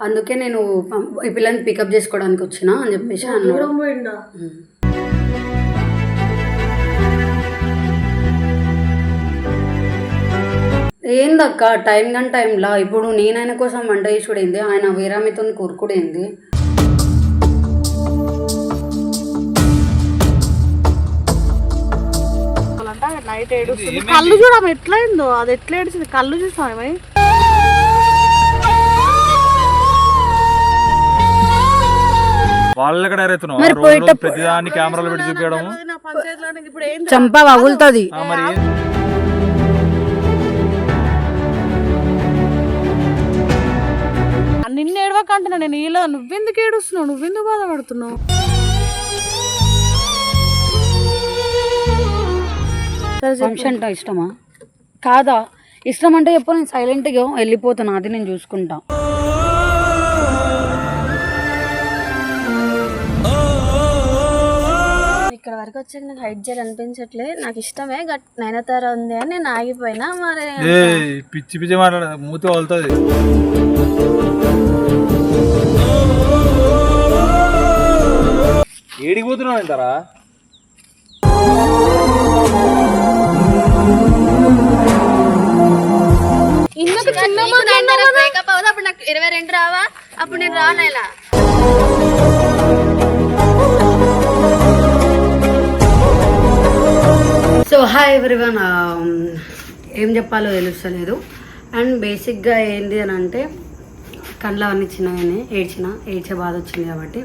అందుకే నేను ఈ పిల్లని పికప్ చేసుకోవడానికి వచ్చిన అని చెప్పేసి అన్నాడు. ఏందక్క టైం కానీ టైంలా ఇప్పుడు నేను ఆయన కోసం వంట చేసుడేంది? ఆయన వీరామితో కూరుకుడేంది? అంటే నైట్ ఏడుస్తుంది? కళ్ళు చూడమ్మ ఎట్లా అయిందో అది ఎట్లా ఏడిచింది కళ్ళు చూసాను వాళ్ళు ఎక్కడ ప్రతిదాన్ని కెమెరాలు పెట్టి చూపించడం చంప వగులుతుంది మరి నిన్ను ఏడవకంటున్నా నేను ఇలా. నువ్వెందుకు ఏడుస్తున్నావు? నువ్వెందుకు బాధపడుతున్నావు. వంశ అంటే ఇష్టమా? కాదా? ఇష్టం అంటే చెప్పు నేను సైలెంట్గా వెళ్ళిపోతాను అది నేను చూసుకుంటా. ఇక్కడ వరకు వచ్చాక నాకు హైట్ చేయాలి అనిపించట్లే. నాకు ఇష్టమే గట్ నైనతార ఉంది అని నేను ఆగిపోయినా మరి ఏ పిచ్చి పిచ్చి మాట్లాడ మూతి వలుతుంది. ఏడికి పోతున్నావు అంటారా ఇందుకు చిన్న అప్పుడు నాకు ఇరవై రెండు రావా? అప్పుడు నేను రాను ఇలా సో హాయ్ ఎవ్రీవన్ ఏం చెప్పాలో తెలుస్తలేదు. అండ్ బేసిక్గా ఏంది అని అంటే కళ్ళు అవన్నీ చిన్నగానే ఏడ్చిన ఏడ్చే బాధ వచ్చింది కాబట్టి.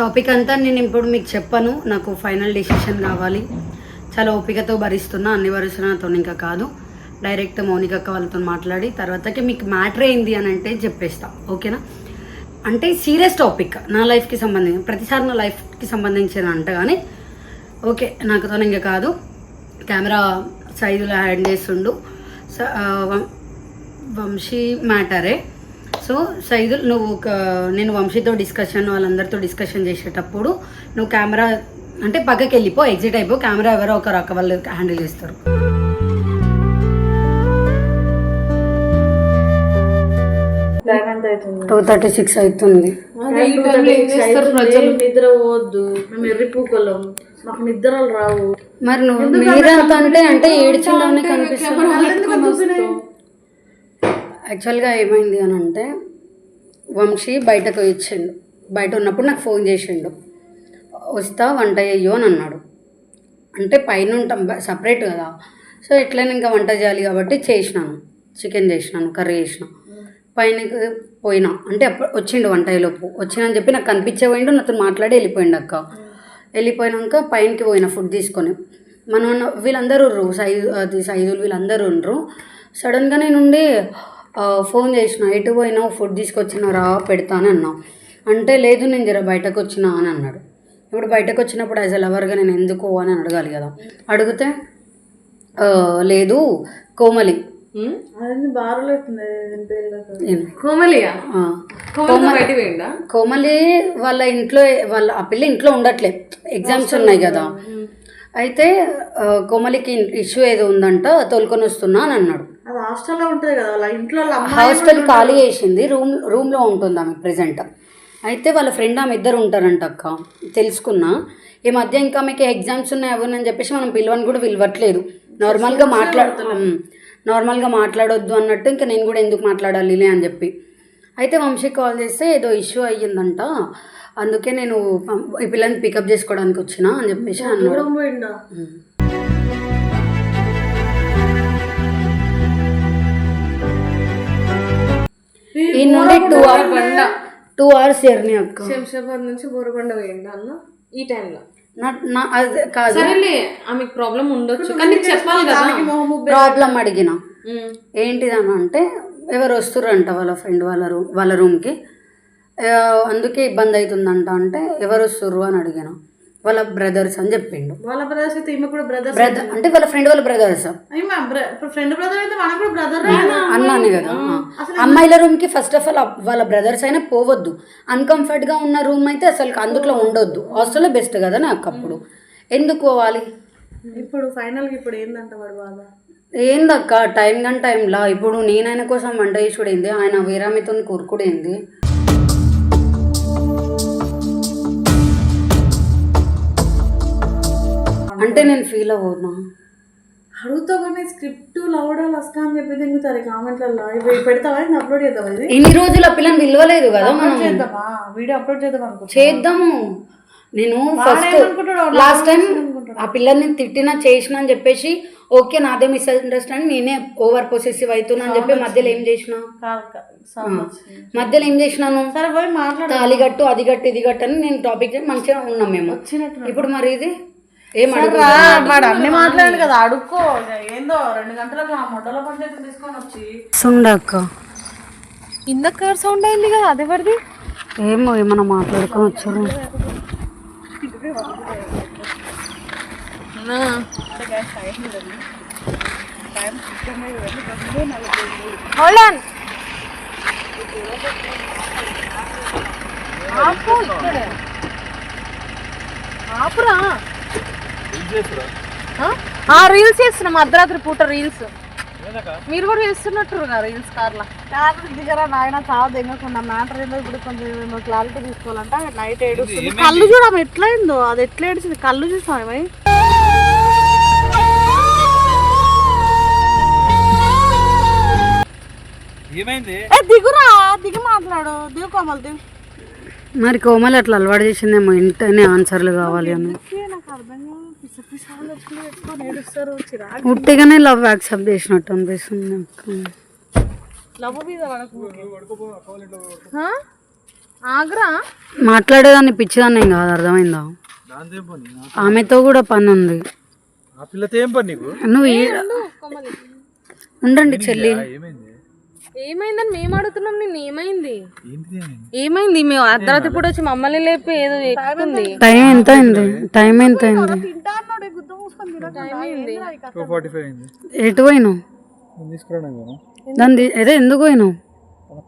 టాపిక్ అంతా నేను ఇప్పుడు మీకు చెప్పను. నాకు ఫైనల్ డిసిషన్ కావాలి. చాలా ఓపికతో భరిస్తున్నా అన్ని భరిస్తున్నాతో ఇంకా కాదు. డైరెక్ట్ మౌనికక్క వాళ్ళతో మాట్లాడి తర్వాతకి మీకు మ్యాటర్ ఏంది అని అంటే చెప్పేస్తా. ఓకేనా? అంటే సీరియస్ టాపిక్ నా లైఫ్కి సంబంధించి ప్రతిసారి నా లైఫ్కి సంబంధించిన అంట కానీ ఓకే నాకుతో ఇంకా కాదు. కెమెరా సైజులో హ్యాండ్ చేస్తుండు. స- ఆ, వం- వంశీ మ్యాటరే. సో సైజులు నువ్వు ఒక నేను వంశీతో డిస్కషన్ వాళ్ళందరితో డిస్కషన్ చేసేటప్పుడు నువ్వు కెమెరా అంటే పక్కకి వెళ్ళిపో ఎగ్జిట్ అయిపో కెమెరా ఎవరో ఒక రక వాళ్ళు హ్యాండిల్ చేస్తారు. టైం థర్టీ సిక్స్ అవుతుంది. నిద్ర పోవద్దు. మేము ఎర్రిపూకొల్లం మాకు నిద్రలు రావు. మరి నువ్వు మీరంతా అంటే అంటే ఏడ్చిందాన్ని కనిపిస్తుంది. యాక్చువల్గా ఏమైంది అని అంటే వంశీ బయటకు ఇచ్చిండు. బయట ఉన్నప్పుడు నాకు ఫోన్ చేసిండు. వస్తా వంట చెయ్యు అని అన్నాడు. అంటే పైన ఉంటాం సపరేట్ కదా. సో ఎట్లయినా ఇంకా వంట చేయాలి కాబట్టి చేసినాను. చికెన్ చేసినాను కర్రీ చేసిన. పైనకి పోయినా. అంటే అప్పుడు వచ్చిండు వంటలోపు వచ్చినని చెప్పి నాకు కనిపించే పోయిండు నాతో మాట్లాడి వెళ్ళిపోయిండు అక్క. వెళ్ళిపోయినాక పైనకి పోయిన ఫుడ్ తీసుకొని. మనం వీళ్ళందరూ ఉర్రు సైజు అది సైజులు వీళ్ళందరూ ఉండరు సడన్గా నేను ఉండి ఫోన్ చేసిన ఎటు పోయినావు? ఫుడ్ తీసుకొచ్చినారా? పెడతాను అన్నా. అంటే లేదు నేను జర బయటకు వచ్చినా అని అన్నాడు. ఇప్పుడు బయటకు వచ్చినప్పుడు యాజ్ అ లవర్గా నేను ఎందుకు అని అడగాలి కదా. అడిగితే లేదు కోమలి కోమలి వాళ్ళ ఇంట్లో వాళ్ళ ఆ పిల్ల ఇంట్లో ఉండట్లే ఎగ్జామ్స్ ఉన్నాయి కదా. అయితే కోమలికి ఇష్యూ ఏదో ఉందంట తోలుకొని వస్తున్నా అని అన్నాడు. అది హాస్టల్లో ఉంటుంది కదా వాళ్ళ ఇంట్లో వాళ్ళ అమ్మ హాస్టల్ ఖాళీ చేసింది రూమ్ రూమ్లో ఉంటుంది ఆమె ప్రెజెంట్ అయితే వాళ్ళ ఫ్రెండ్ ఆమె ఇద్దరు ఉంటారంట అక్క. తెలుసుకున్నా. ఈ మధ్య ఇంకా ఆమెకి ఎగ్జామ్స్ ఉన్నాయి ఎవరిని చెప్పేసి మనం పిలవని కూడా పిలవట్లేదు. నార్మల్గా మాట్లాడుతున్నాం నార్మల్గా మాట్లాడొద్దు అన్నట్టు ఇంకా నేను కూడా ఎందుకు మాట్లాడాలిలే అని చెప్పి. అయితే వంశీ కాల్ చేస్తే ఏదో ఇష్యూ అయ్యిందంట. అందుకే నేను ఈ పిల్లని పికప్ చేసుకోవడానికి వచ్చిన అని చెప్పేసి అన్నాడు. ఈ నుండి two hours two hours journey అక్క. శంషాబాద్ నుంచి బోరబండ పోయిందా అన్న? ఈ టైంలో? సరేలే ఆమెకు ప్రాబ్లం ఉండొచ్చు. కానీ చెప్పాలి కదా. ప్రాబ్లం అడిగిన. ఏంటిదని అంటే ఎవరు వస్తుర్రంట వాళ్ళ ఫ్రెండ్ వాళ్ళ రూమ్ వాళ్ళ రూమ్కి అందుకే ఇబ్బంది అవుతుందంట అంటే ఎవరు వస్తుర్రు అని అడిగాను. వాళ్ళ బ్రదర్స్ అని చెప్పిండు. వాళ్ళ బ్రదర్స్ అయితే ఈమె కూడా బ్రదర్స్ బ్రదర్ అంటే వాళ్ళ ఫ్రెండ్ వాళ్ళ బ్రదర్స్ ఫ్రెండ్ బ్రదర్ అయితే మనకు కూడా బ్రదర్ అన్నాను కదా. అమ్మాయిల రూమ్కి ఫస్ట్ ఆఫ్ ఆల్ వాళ్ళ బ్రదర్స్ అయినా పోవద్దు. అన్కంఫర్ట్గా ఉన్న రూమ్ అయితే అసలు అందులో ఉండొద్దు. హాస్టల్లో బెస్ట్ కదా నాకు అప్పుడు. ఎందుకు పోవాలి? ఇప్పుడు ఫైనల్గా ఇప్పుడు ఏందంట వాడు బాధ? ఏందక్క? టైం కానీ టైంలా ఇప్పుడు నేను ఆయన కోసం వంట చేసుడేంది ఆయన వీరామితో కోరుకుడేంది అంటే నేను ఫీల్ అవ్వనా? కానీ స్క్రిప్ట్ లవడా లస్కా అని చెప్పి దిగుతారు కామెంట్లలో. ఇవి పెడతావా? ఇది అప్లోడ్ చేద్దాం ఇది? ఇన్ని రోజులు ఆ పిల్లని పిలవలేదు కదా మనం. చేద్దామా? వీడియో అప్లోడ్ చేద్దాం అనుకుంటా చేద్దాము. నేను ఫస్ట్? లాస్ట్ టైం ఆ పిల్లల్ని తిట్టినా చేసిన అని చెప్పేసి ఓకే నాదే మిస్అండర్స్టాండింగ్ నేనే ఓవర్ పొసెసివ్ అవుతున్నా అని చెప్పి మధ్యలో ఏం చేసిన. మధ్యలో ఏం చేసినాను? సరే పోయి మాట్లాడు. తాలి గట్టు అది గట్టు ఇది గట్టు అని నేను టాపిక్ మంచిగా ఉన్నాం మేము. వచ్చినట్టు ఇప్పుడు మరి ఇది అన్ని మాట్లాడాడు కదా అడుక్కో. ఏందో రెండు గంటలకు ఆ మొట్టల పంచాయతీ తీసుకొని వచ్చి. సుండక్క ఇందాక కార్ సౌండ్ అయింది కదా అదెవరిది? ఏమో ఏమన్నా మాట్లాడుకొని వచ్చారు. ఆపు ఇక్కడే. ఆపురా. ఆ? రీల్స్ చేస్తున్నాం అర్ధరాత్రి పూట రీల్స్. మీరు కూడా చేస్తున్నట్టు రీల్స్ కార్లా. కార్ దిగరా నాయన చాలా దెంగకుండా మ్యాటర్ ఏందో ఇప్పుడు కొంచెం క్లారిటీ తీసుకోవాలంటే నైట్ ఏడుస్తుంది. కళ్ళు చూడము ఎట్లయిందో? అది ఎట్లా ఏడిచింది? కళ్ళు చూసాం ఏమై? ఏమైంది? ఏ దిగురా దిగి మాట్లాడు. దిగు కోమలు దిగు. మరి కోమలు అట్లా అలవాటు చేసిందేమో ఇంటనే ఆన్సర్లు కావాలి అని. నాకు అర్థం ఉట్టిగానే లవ్ యాక్సెప్ట్ చేసినట్టు అనిపిస్తుంది లవ్ మీద ఆ? ఆగ్రా? మాట్లాడేదాన్ని పిచ్చిదాన్ని ఏం కాదు అర్థమైందా? ఆమెతో కూడా పని ఉంది. ఆ పిల్లతో ఏం పని నీకు? నువ్వు ఉండండి చెల్లి. ఏమైందని మేము అడుగుతున్నాం నేను ఏమైంది? ఏమైంది? మేము అర్ధరాత్రి పూట వచ్చి మమ్మల్ని లేపి ఏదో ఎక్కుంది టైం ఎంత అయింది? టైం ఎంత అయింది? ఎటు పోయినావు? కదా. దాని అదే ఎందుకు పోయినావు?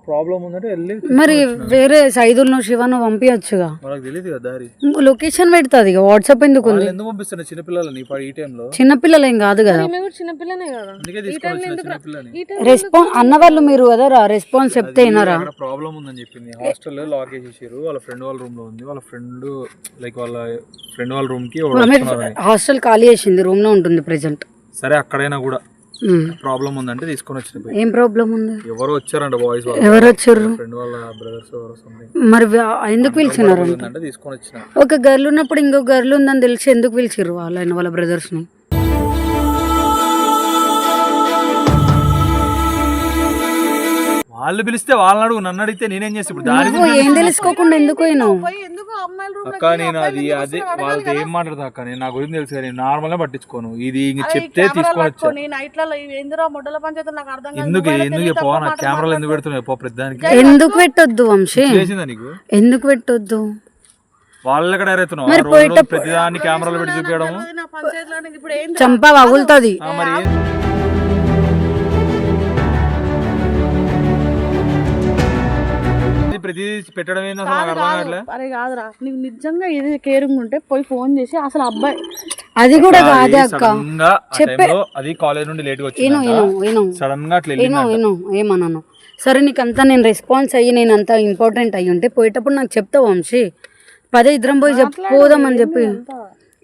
ప్రాబ్లం ఉందంటే వెళ్ళి మరి వేరే సైదులను శివను పంపించచ్చుగా వాళ్ళకి తెలియదు కదా దారి. లొకేషన్ పెడుతుంది ఇక వాట్సాప్ ఎందుకు ఉంది? వాళ్ళు ఎందుకు పంపిస్తున్నా ఇప్పుడు ఈ టైంలో? చిన్నపిల్లలు ఏం కాదు కదా. మేము కూడా చిన్నపిల్లనే కదా. అందుకే తీసుకొని రెస్పాన్స్ అన్నవాళ్ళు మీరు కదరా రెస్పాన్స్ చెప్తే వినరా? ప్రాబ్లం ఉందని చెప్పింది. హాస్టల్ లాక్ చేసేసారు. వాళ్ళ ఫ్రెండ్ వాళ్ళ రూమ్లో ఉంది. వాళ్ళ ఫ్రెండ్ లైక్ వాళ్ళ ఫ్రెండ్ వాళ్ళ రూమ్కి. హాస్టల్ ఖాళీ చేసింది రూమ్లో ఉంటుంది ప్రెసెంట్ సరే అక్కడైనా కూడా. ప్రాబ్లం ఉందంటే తీసుకొని వచ్చిన. ఏం ప్రాబ్లం ఉంది? ఎవరో వచ్చారంట బాయ్స్ వాళ్ళ. ఎవరు వచ్చారు? ఫ్రెండ్ వాళ్ళ బ్రదర్స్ ఎవరో సంథింగ్ మరి ఎందుకు పిలిచినారు ఉందంటే తీసుకొని వచ్చిన. ఒక గర్ల్ ఉన్నప్పుడు ఇంకో గర్ల్ ఉందని తెలిసి ఎందుకు పిలిచిర్రు వాళ్ళని వాళ్ళ బ్రదర్స్ని? వాళ్ళు పిలిస్తే వాళ్ళని అడుగు నన్ను అడిగితే నేనేం చేస్తా? ఇప్పుడు దాని నువ్వు ఏం తెలుసుకోకుండా ఎందుకు పోయినావు? పోయి ఎందుకు అమ్మాయిల రూమ్ అక్క నేను అది అదే వాళ్ళతో ఏం మాట్లాడతా అక్క? నేను నా గురించి తెలుసు కానీ నార్మల్గా పట్టించుకోను. ఇది ఇంక చెప్తే తీసుకొని వచ్చా. మొడ్డల పంచాయతీ నాకు అర్థం కాదు. ఎందుకు ఎందుకు చెప్పు నా కెమెరాలు ఎందుకు పెడుతున్నావు? చెప్పు ప్రతిదానికి. ఎందుకు పెట్టొద్దు వంశీ? చేసిందా నీకు? ఎందుకు పెట్టొద్దు? వాళ్ళు ఎక్కడ ఎరేతున్నావు ప్రతిదాన్ని కెమెరాలు పెట్టి చూపించడం నా పంచాయతీలో నీకు ఇప్పుడు ఏం చంప పగులుతుంది ఆ, మరి ఏం- ఇది ప్రతి పెట్టడం ఏంది అసలు నాకు అర్థం కావట్లే అరే కాదురా. నీకు నిజంగా ఏది కేరింగ్ ఉంటే పోయి ఫోన్ చేసి అసలు అబ్బాయి అది కూడా కాదే అక్క. టైంలో అది కాలేజ్ నుండి లేట్ సడన్గా ఏను ఏమన్నాను సరే నీకంతా నేను రెస్పాన్స్ అయ్యి నేను అంత ఇంపార్టెంట్ అయ్యి ఉంటే పోయేటప్పుడు నాకు చెప్తావు వంశీ. పదే ఇద్దరం పోయి చెప్పుకోదామని చెప్పి.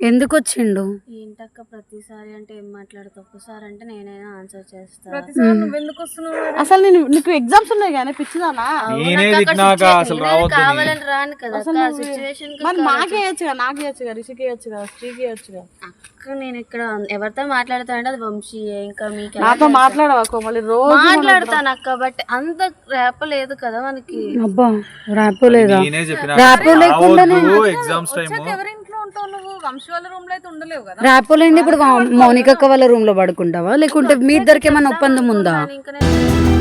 ఎందుకు వచ్చిండు ఏంటక్క ప్రతిసారి అంటే ఏం మాట్లాడుతావు ఒక్కసారి అంటే నేనైనా ఆన్సర్ చేస్తా. ప్రతిసారి నువ్వు ఎందుకు వస్తున్నావు అసలు నేను నీకు ఎగ్జామ్స్ ఉన్నాయి కానీ పిచ్చిదానా? నేనే తిట్టినాక అసలు రావద్దు నీ. కావాలని రాను కదా సిచ్యువేషన్ మరి నాకే వేయచ్చుగా నాకు వేయచ్చుగా రిషికి వేయచ్చుగా స్త్రీకి వేయచ్చుగా అక్క నేను ఇక్కడ ఎవరితో మాట్లాడుతానంటే అది వంశీ ఇంకా మీకు నాతో మాట్లాడవా కోమలి రోజు మాట్లాడతాను అక్క బట్ అంత రేప లేదు కదా మనకి. అబ్బా రాపోలేదా నేనే చెప్పిన రాపో లేకుండానే ఎగ్జామ్స్ టైమ్ ఎవరి ఇంట్లో ఉంటావు నువ్వు వంశీ వాళ్ళ రూమ్లో అయితే ఉండలేవు కదా? రాపోలేంది ఇప్పుడు వా- మౌనిక అక్క వాళ్ళ రూమ్లో పడుకుంటావా? లేకుంటే మీ ఇద్దరికి ఏమైనా ఒప్పందం ఉందా? ఇంకా నేను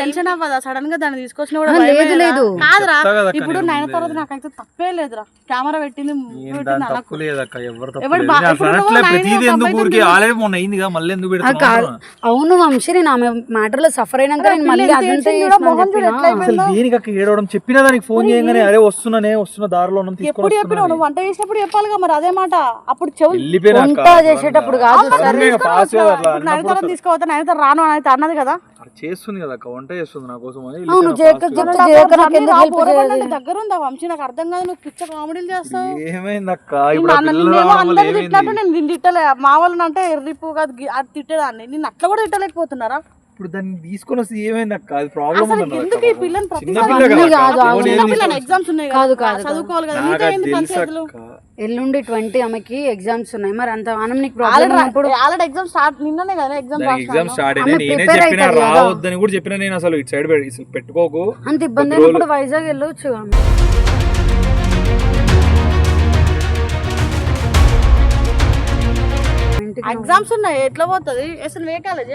టెన్షన్ అవ్వదా. సడన్గా దాన్ని తీసుకొచ్చిన కూడా లేదు? లేదు. కాదురా ఇప్పుడు నేను. తర్వాత నాకైతే తప్పే లేదురా. కెమెరా పెట్టింది అవును వంశీ నేను ఆమె మ్యాటర్లో సఫర్ అయినాక నేను మళ్ళీ అదంతా ఏడవడం? చెప్పినా దానికి ఫోన్ చేయగానే అరే వస్తున్నానే వస్తున్న దారిలో ఉన్నాం తీసుకొని ఎప్పుడు నువ్వు వంట చేసినప్పుడు చెప్పాలిగా మరి అదే మాట. అప్పుడు చెవులు. వంట చేసేటప్పుడు కాదు నైన్ తర్వాత తీసుకోవద్దా? నైన్ తర్వాత రాను అని అయితే అన్నది కదా. అక్కడ చేస్తుంది కదా అక్క వంట చేస్తుంది నా కోసం అని అవును. చెప్తే చేయక నాకు ఎందుకు help చేయదు? దగ్గర ఉందా వంశీ నాకు అర్థం కాదు నువ్వు పిచ్చ కామెడీలు చేస్తావు ఏమైంది అక్క ఇప్పుడు ఆ అందరు ఏమైంది? తిట్టినట్టు నేను దీన్ని తిట్టలే మా వాళ్ళని అంటే ఎర్రిపు కాదు గి- అది తిట్టేదాన్ని నిన్ను అట్లా కూడా తిట్టలేకపోతున్నారా ఇప్పుడు దాన్ని తీసుకొని వస్తే ఏమైంది అక్క? అది ప్రాబ్లం అసలు ఉంది ఎందుకు ఈ పిల్లని చిన్న ప్రతిసారి పిల్ల కదా అవును. చిన్న పిల్లని ఎగ్జామ్స్ ఉన్నాయి కాదు, కదా కాదు, చదువుకోవాలి కదా నాకు నీతో అది ఏంది తెలుసు పంచాయతీలు అక్క. ఎల్లుండి ట్వంటీ ఆమెకి ఎగ్జామ్స్ ఉన్నాయి. మరి అంత మనం నీకు ప్రాబ్లం ఉన్నప్పుడు ఆల్రెడీ ఆల్రెడీ ఎగ్జామ్ స్టార్ట్ నిన్ననే కదా ఎగ్జామ్ దానికి ఎగ్జామ్ స్టార్ట్ ఆమె నేనే prepare చెప్పిన అవుతుంది కదా. రావద్దని కూడా చెప్పిన నేను అసలు ఇటు సైడ్ పెట్టుకోకు. అంత ఇబ్బంది కొద్ది అయినప్పుడు వైజాగ్ వెళ్ళొచ్చు ఇంటికి ఎగ్జామ్స్ ఉన్నాయి. ఎట్లా పోతుంది? అసలు ఏ కాలేజ్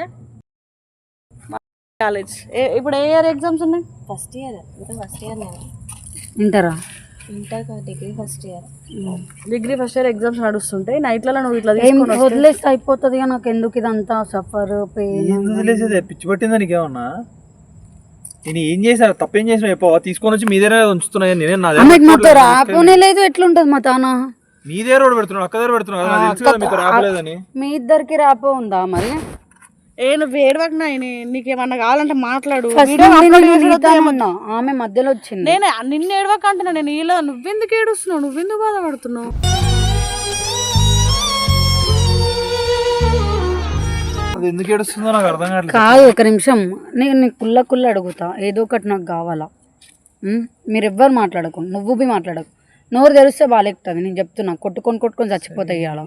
కాలేజ్ ఇప్పుడు ఏ ఇయర్ ఎగ్జామ్స్ ఉన్నాయి? ఫస్ట్ ఇయర్ ఫస్ట్ ఇయర్ నేను. ఇంటరా? Inter degree first year degree first year exams నడుస్తుంటాయి. నైట్లలో నువ్వు ఇట్లా ఏం తీసుకొని వస్తే- వదిలేస్తే అయిపోతుంది నాకు ఎందుకు ఇదంతా సఫర్ పెయిన్ వదిలేసేది? పిచ్చి పట్టిందా నీకేమన్నా? నేను ఏం చేశాను తప్పేం చేసిన చెప్పవా తీసుకొని వచ్చి మీ దగ్గర ఉంచుతున్నా నేనే నా దగ్గర. రాపోనే లేదు ఎట్లుంటది మా తాన? నీ దగ్గర పెడుతున్నాడు? అక్క దగ్గర పెడుతున్నాడు మీ ఇద్దరికి రాపో ఉందా మరి? ఏ నువ్వు ఏడవకు నాయని నీకేమన్నా కావాలంటే మాట్లాడు. ఆమె మధ్యలో వచ్చింది. నేనే నిన్ను ఏడవక అంటున్నా నేను ఇలా నువ్వెందుకు ఏడుస్తున్నావు? నువ్వెందుకు బాధపడుతున్నావు? అది ఎందుకు ఏడుస్తుందో నాకు అర్థం కావట్లేదు. కాదు ఒక నిమిషం. నేను నీకు కుల్ల కుల్ల అడుగుతా. ఏదో ఒకటి నాకు కావాలా? మీరు ఎవ్వరు మాట్లాడకు. నువ్వు బి మాట్లాడకు. నోరు తెరిస్తే బాగాలేకుతుంది నేను చెప్తున్నా. కొట్టుకొని కొట్టుకొని చచ్చిపోతాయి ఇవాళ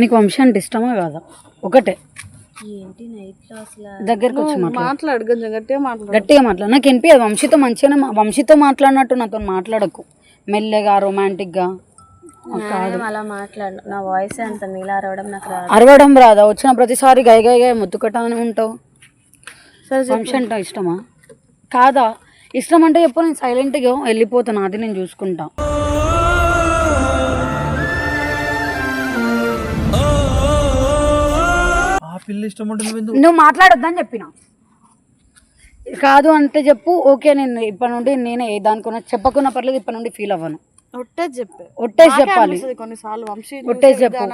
నీకు వంశీ అంటే ఇష్టమా కాదా? ఒకటే. దగ్గరకు వచ్చి మాట్లాడు. గట్టిగా మాట్లాడు. గట్టిగా మాట్లాడు. నాకు వినిపించదు వంశీతో మంచిగానే మా- వంశీతో మాట్లాడినట్టు నాతో మాట్లాడకు. మెల్లగా రొమాంటిక్గా నేను అలా మాట్లాడు నా వాయిస్ అంత నీలా అరవడం నాకు రాదు. అరవడం రాదా? వచ్చిన ప్రతిసారి గై గై గై ముత్తుకటానే ఉంటావు. వంశీ అంటే ఇష్టమా? కాదా? ఇష్టం అంటే చెప్పు నేను సైలెంట్గా వెళ్ళిపోతాను. అది నేను చూసుకుంటా. పిల్ల ఇష్టం ఉంటుంది నువ్వు మాట్లాడొద్దని చెప్పిన. కాదు అంటే చెప్పు ఓకే నేను ఇప్పటి నుండి నేనే దానికున్న చెప్పకున్న పర్లేదు ఇప్పటి నుండి ఫీల్ అవ్వను. ఒట్టేసి చెప్పాలి. ఒట్టేసి చెప్పు.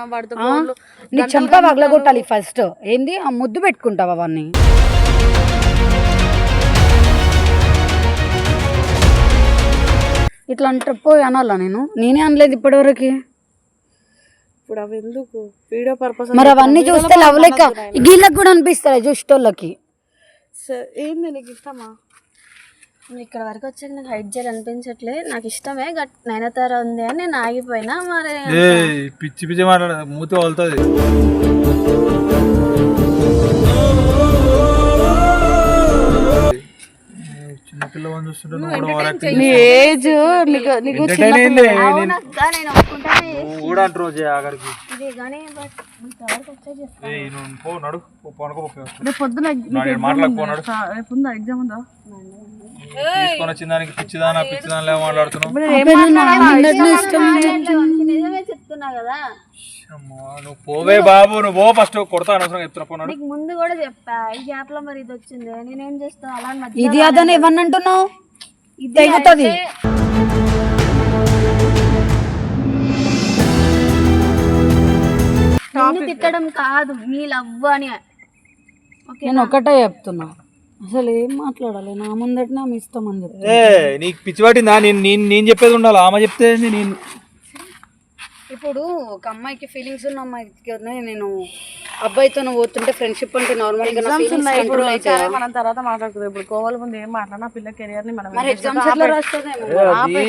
నీ చెంప పగలగొట్టాలి ఫస్ట్ ఏంది? ఆ ముద్దు పెట్టుకుంటావు అవన్నీ ఇట్లా అంటే పోయి అనాలా నేను? నేనే అనలేదు ఇప్పటివరకు. ఇప్పుడు అవి ఎందుకు? వీడియో పర్పస్ మరి అవన్నీ చూస్తే లవ్ లెక్క వీళ్ళకి కూడా అనిపిస్తాయి చూసేటోళ్ళకి. ఏంది నీకు ఇష్టమా? ఇక్కడ వరకు వచ్చాక నాకు హైట్ చేయాలి అనిపించట్లే. నాకు ఇష్టమే గట్ నైనతార ఉంది అని నేను ఆగిపోయినా మరి పిచ్చి పిచ్చి మాట్లాడ మూతి వలుతుంది. చూస్తుంటే నువ్వు కూడా ఓవర్ నీ ఏజ్ నీకు నీకు నేను కూడా అంటారు రోజే ఆఖరికి ఇది. రేపు పొద్దున ఎగ్జామ్ ఉందా? తీసుకొని వచ్చిన దానికి పిచ్చిదానా పిచ్చిదాని లేవో మాట్లాడుతున్నావు? నిజమే చెప్తున్నా కదా. అమ్మా, నువ్వు పోవే బాబు నువ్వు పో ఫస్ట్ కొడతా అనవసరం చెప్తున్నా పోనాడు నీకు ముందు కూడా చెప్పా ఈ గ్యాప్లో మరి ఇది వచ్చింది. నేనేం చేస్తాను అలా ఇది అదని ఎవరిని అంటున్నావు? తెగుతుంది. నిన్ను తిట్టడం కాదు మీ లవ్ అని. నేను ఒకటే చెప్తున్నా. అసలు ఏం మాట్లాడాలి? నా ముందటనే ఆమె ఇష్టం అని చెప్పి ఏ నీకు పిచ్చి పట్టిందా? నేను నేను నేను చెప్పేది ఉండాలి. ఆమె చెప్తే ఏంది? నేను ఇప్పుడు ఒక అమ్మాయికి ఫీలింగ్స్ ఉన్న అమ్మాయికి నేను అబ్బాయితో పోతుంటే ఫ్రెండ్షిప్ అంటే నార్మల్గా ఇప్పుడు. సరే మనం తర్వాత మాట్లాడుకుందాం. ఇప్పుడు కోవాలి ముందు ఏం మాట్లాడినా పిల్ల కెరియర్ని మనం మరి ఎగ్జామ్స్ ఎట్లా రాస్తుందేమో అది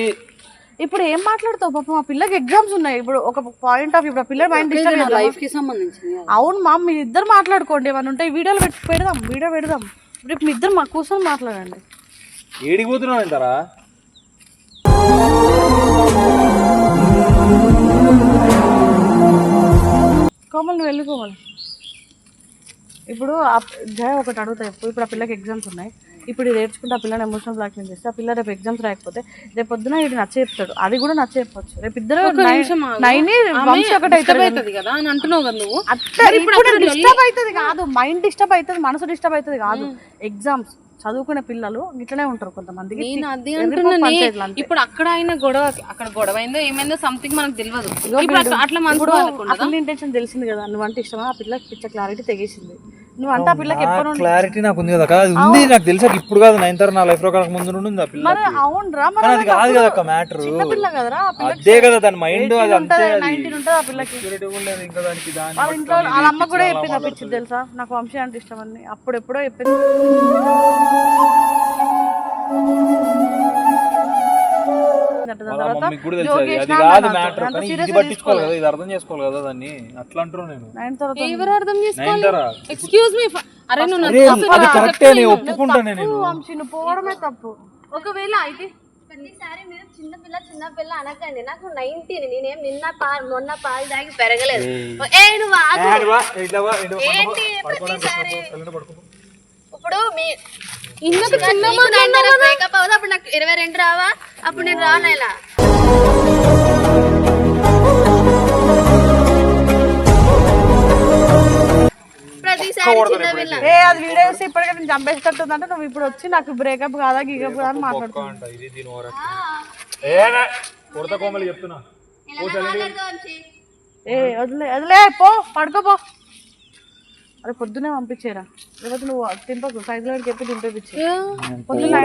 ఇప్పుడు ఏం మాట్లాడతావు పాప? మా పిల్లకి ఎగ్జామ్స్ ఉన్నాయి. ఇప్పుడు ఒక పాయింట్ ఆఫ్ ఇప్పుడు ఆ పిల్ల మైండ్ డిస్టర్బ్ లైఫ్కి సంబంధించింది కదా. అవును మా మీ ఇద్దరు మాట్లాడుకోండి. ఏమైనా ఉంటే వీడియోలు పెట్టి పెడదాం వీడియో పెడదాం. ఇప్పుడు మీ ఇద్దరు మా కూర్చొని మాట్లాడండి. ఏడికి పోతున్నావు ఇంతరా? కోమల్ నువ్వు వెళ్ళి కోమల్. ఇప్పుడు ఆ జయ ఒకటి అడుగుతా ఇప్పుడు ఇప్పుడు ఆ పిల్లకి ఎగ్జామ్స్ ఉన్నాయి. ఇప్పుడు ఇది నేర్చుకుంటే ఆ పిల్లని ఎమోషనల్ బ్లాక్మెయిల్ చేస్తే ఆ పిల్ల రేపు ఎగ్జామ్స్ రాయకపోతే రేపు పొద్దున ఇది నచ్చ చెప్తాడు. అది కూడా నచ్చ చెప్పొచ్చు. రేపు ఇద్దరు నైన్ వంశీ ఒకటి అవుతారు కదా. అవుతుంది కదా అని అంటున్నావు కదా నువ్వు. అట్లా ఇప్పుడు డిస్టర్బ్ అవుతుంది కాదు. మైండ్ డిస్టర్బ్ అవుతుంది మనసు డిస్టర్బ్ అవుతుంది కాదు. ఎగ్జామ్స్ చదువుకునే పిల్లలు ఇట్లనే ఉంటారు నేను అదే అంటున్నా అంతే. ఇప్పుడు అక్కడ అయిన గొడవ అక్కడ గొడవ అయిందో ఏమైందో సంథింగ్ మనకు తెలియదు. అట్లా-? పిల్ల ఇంటెన్షన్ తెలిసింది కదా. నువ్వు అంటే ఇష్టమా? ఆ పిల్లకి పిచ్చ క్లారిటీ తెగేసింది. నువ్వు ఆ పిల్లకి నుండి- క్లారిటీ నాకు ఉంది కదా. అది ఉంది నాకు తెలిసాక ఇప్పుడు కాదు నైన్ తర నా లైఫ్లో కాక ముందు నుండి ఉంది ఆ పిల్ల మరి అవునరా మరి కానీ అది కాదు కదా అక్క మ్యాటర్ చిన్న పిల్ల కదరా ఆ పిల్లకి అదే కదా దాని మైండ్ అది అంతే ఉంటుంది ఆ పిల్లకి. ఇంకా దానికి వాళ్ళ ఇంట్లో వాళ్ళ అమ్మ కూడా చెప్పింది ఆ పిచ్చి తెలుసా? నాకు వంశీ అంటే ఇష్టం అని అప్పుడు ఎప్పుడో చెప్పింది. కానీ serious ఇది గా పట్టించుకోవాలి తీసుకోలేదు. కదా ఇది అర్థం చేసుకోవాలి కదా దాన్ని. అట్లా అంటున్నాను నేను. నైన్ తర్వాత ఎవరు అర్థం నైన్ చేసుకోవాలి? తర ఎక్స్క్యూజ్ మీ అరే నువ్వు అరే నన్ను అది కరెక్టే నేను ఒప్పుకుంటానే నేను తప్పు వంశీ నువ్వు పోవడమే తప్పు. ఒకవేళ అయితే ప్రతిసారి మీరు చిన్నపిల్ల చిన్నపిల్ల అనకండి. నాకు నైన్టీన్ నేనేం నిన్న పాలు మొన్న పాలు తాగి పెరగలేదు. ఏ నువ్వు ఆగు. ఏంటి ప్రతిసారి ఇప్పుడు మీ ఇందాక చిన్న బ్రేకప్ అవుతుంది అప్పుడు నాకు ఇరవై రెండు రావా? అప్పుడు నేను రాను ఇలా? ఏ అది వీడియో చూసి ఇప్పటికే నేను చంపేసేటట్టుంది అంటే నువ్వు ఇప్పుడు వచ్చి నాకు బ్రేకప్ కాదా కాదా అని ఏ వదిలే వదిలే పో పడుకోపో అరే పొద్దునే పంపించేరా. లేకపోతే నువ్వు తింపకు సైజులో చెప్పి తింపేపించి పొద్దున్న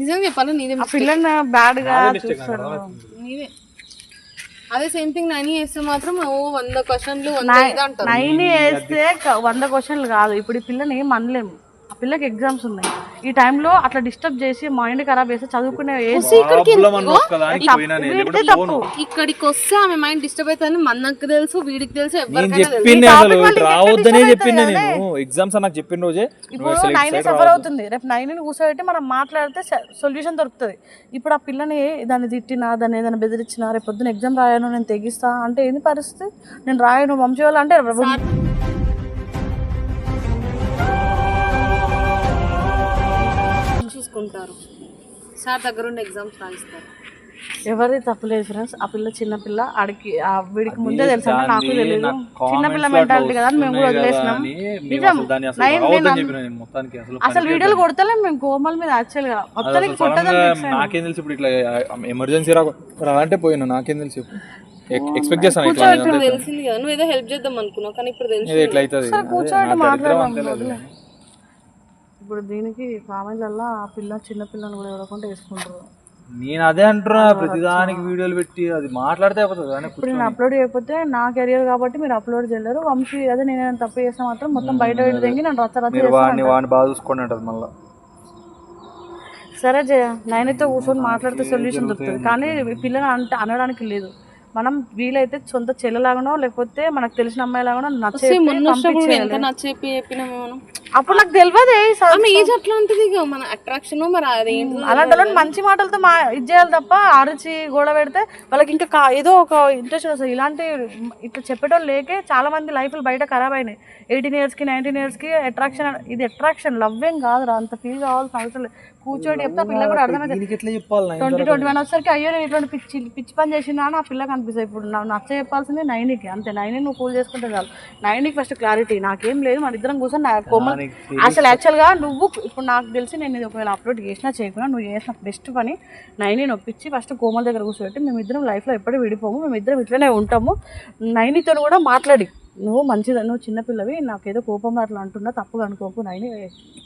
నిజంగా చెప్పాలి? నీదే బ్యాడ్గా చూస్తాడు. నీదే. అదే సేమ్ థింగ్ నైన్ చేస్తే మాత్రం ఓ వంద క్వశ్చన్లు వంద నైన్ వేస్తే వంద క్వశ్చన్లు కాదు. ఇప్పుడు ఈ పిల్లని ఏం అనలేము. పిల్లకి ఎగ్జామ్స్ ఉన్నాయి. ఈ టైంలో అట్లా డిస్టర్బ్ చేసి మైండ్ ఖరాబ్ చేసి చదువుకునే తప్పు. పోను. ఇక్కడికి వస్తే ఆమె మైండ్ డిస్టర్బ్ అవుతుందని మనకు తెలుసు వీడికి తెలుసు రావద్దనే డిస్టర్బ్ చెప్పింది అవుతుంది నేను. ఎగ్జామ్స్ నాకు చెప్పిన రోజే ఇప్పుడు నైన్ సఫర్. అవుతుంది రేపు నైన్ కూర్చోబెట్టి మనం మాట్లాడితే సొల్యూషన్ దొరుకుతుంది. ఇప్పుడు ఆ పిల్లని దాన్ని తిట్టినా దాన్ని ఏదైనా బెదిరించినా రేపు పొద్దున ఎగ్జామ్ రాయను నేను తెగిస్తా అంటే ఏంది పరిస్థితి? నేను రాయను వంశీ వాళ్ళు అంటే చూసుకుంటారు సార్ దగ్గర ఉండి ఎగ్జామ్స్ రాయిస్తారు. ఎవరిది తప్పులేదు ఫ్రెండ్స్ ఆ పిల్ల చిన్న పిల్ల ఆడికి ఆ వీడికి ముందే తెలుసు? నాకు తెలియదు నాకు చిన్న పిల్ల comments లో అట్లా మెంటాలిటీ కదా మేము కూడా వదిలేసినాం. కదా నిజం. అసలు వీడియోలు కొడతలేం మేము కోమల్ మీద యాక్చువల్గా అది మొత్తానికి. నాకేం తెలుసు ఇప్పుడు ఇట్లా ఎమర్జెన్సీ రా రా అంటే పోయినా నాకేం తెలుసు ఎక్స్పెక్ట్ చేస్తాను ఇట్లా తెలిసింది కదా. నువ్వు ఏదో హెల్ప్ చేద్దాం అనుకున్నావు కానీ ఇప్పుడు తెలుసు కూర్చోండి మాట్లాడదాం. ఇప్పుడు దీనికి కామెంట్లలో ఆ పిల్ల చిన్న పిల్లని కూడా ఎవరకుండా వేసుకుంటారు. నేను అదే అంటున్నా ప్రతిదానికి వీడియోలు పెట్టి అది మాట్లాడితే అయిపోతుంది ఇప్పుడు నేను అప్లోడ్ చేయకపోతే నా కెరియర్ కాబట్టి మీరు అప్లోడ్ చేయలేరు. వంశీ అదే నేను ఏదైనా తప్పు చేస్తే మాత్రం మొత్తం బయట పెట్టి తెంగి నన్ను రచ్చ వాడిని వాడిని బాగా చూసుకోండి అంటది మళ్ళీ. సరే జయ నైన్తో కూర్చొని మాట్లాడితే సొల్యూషన్ దొరుకుతుంది. కానీ ఈ పిల్లని అంటే అనడానికి లేదు. మనం వీలైతే సొంత చెల్లెలాగానో లేకపోతే మనకు తెలిసిన చెప్పినాము మనం. అప్పుడు నాకు తెలియదు మన అట్రాక్షన్ మరి అలాంటి వాళ్ళని మంచి మాటలతో మా ఇది చేయాలి తప్ప అరిచి గోడ పెడితే వాళ్ళకి ఇంకా కా- ఏదో ఒక ఇంట్రెస్ట్ వస్తుంది. ఇలాంటి ఇట్లా చెప్పేటోళ్ళు లేకే చాలా మంది లైఫ్లు బయట ఖరాబ్ అయినాయి. ఎయిటీన్ ఇయర్స్కి నైన్టీన్ ఇయర్స్కి అట్రాక్షన్ ఇది అట్రాక్షన్ లవ్ ఏం కాదురా అంత ఫీల్ కావాల్సిన అవసరం లేదు. కూర్చోటి చెప్తే ఆ పిల్ల కూడా అర్థమైంది దీనికి ఎట్లా చెప్పాలి ట్వంటీ ట్వంటీ వన్ వచ్చేసరికి అయ్యో నేను ఇట్లాంటి పిచ్చి పిచ్చి పని చేసినా అని ఆ పిల్లకి అనిపిస్తుంది. ఇప్పుడు నా నచ్చ చెప్పాల్సింది నైన్కి అంతే. నైన్ నువ్వు కూల్ చేసుకుంటే చాలు. నైన్కి ఫస్ట్ క్లారిటీ నాకేం లేదు మన ఇద్దరం కూర్చొని నా కోమల్ అసలు యాక్చువల్గా నువ్వు ఇప్పుడు నాకు తెలిసి నేను ఇది ఒకవేళ అప్లోడ్ చేసినా చేయకుండా నువ్వు చేసిన బెస్ట్ పని నైని నొప్పించి ఫస్ట్ కోమల్ దగ్గర కూర్చోబెట్టి మేమిద్దరం లైఫ్లో ఎప్పుడూ విడిపోము మేమిద్దరం ఇట్లనే ఉంటాము. నైనితో కూడా మాట్లాడి. నువ్వు మంచిదా నువ్వు చిన్నపిల్లవి నాకేదో కోపం అట్లా అంటున్నా తప్పుగా అనుకోకు నైన్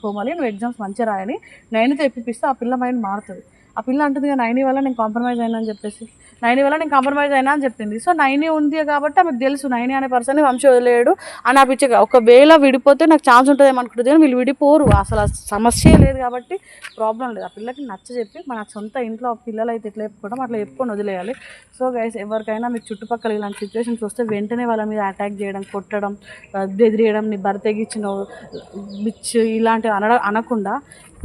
కోమాలి నువ్వు ఎగ్జామ్స్ మంచిగా రాయని నైన్ తెప్పిస్తే ఆ పిల్ల మైండ్ మారుతుంది. ఆ పిల్ల అంటుంది నైని వల్ల నేను కాంప్రమైజ్ అయినా అని చెప్పేసి. నైని వల్ల నేను కాంప్రమైజ్ అయినా అని చెప్పింది. సో నైని ఉంది కాబట్టి ఆమెకు తెలుసు. నైని అనే పర్సన్ వంశీ వదిలేడు. అని ఆ పిచ్చగా ఒకవేళ విడిపోతే నాకు ఛాన్స్ ఉంటుంది అనుకుంటుంది కానీ వీళ్ళు విడిపోరు. అసలు సమస్య లేదు కాబట్టి ప్రాబ్లం లేదు. ఆ పిల్లకి నచ్చ చెప్పి మన సొంత ఇంట్లో పిల్లలు అయితే ఎట్లా చెప్పుకోవడం అట్లా చెప్పుకొని వదిలేయాలి. సో గైస్ ఎవరికైనా మీకు చుట్టుపక్కల ఇలాంటి సిచ్యువేషన్స్ వస్తే వెంటనే వాళ్ళ మీద అటాక్ చేయడం కొట్టడం బెదిరియడం నీ భర్త ఎగిచ్చిన బిచ్ ఇలాంటివి అనడం అనకుండా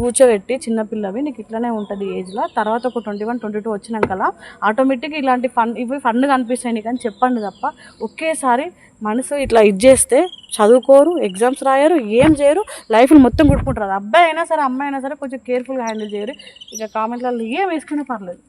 కూర్చోబెట్టి చిన్నపిల్లవి నీకు ఇట్లనే ఉంటుంది ఏజ్లో. తర్వాత ఒక ట్వంటీ వన్ ట్వంటీ టూ వచ్చినాకలా ఆటోమేటిక్గా ఇలాంటి ఫండ్ ఇవి ఫండ్ కనిపిస్తాయి నీకు అని చెప్పండి తప్ప. ఒకేసారి మనసు ఇట్లా ఇది చేస్తే చదువుకోరు ఎగ్జామ్స్ రాయరు ఏం చేయరు లైఫ్ని మొత్తం కుట్టుకుంటారు అబ్బాయి అయినా సరే అమ్మాయి అయినా సరే కొంచెం కేర్ఫుల్గా హ్యాండిల్ చేయరు. ఇక కామెంట్లలో ఏం వేసుకునే పర్లేదు.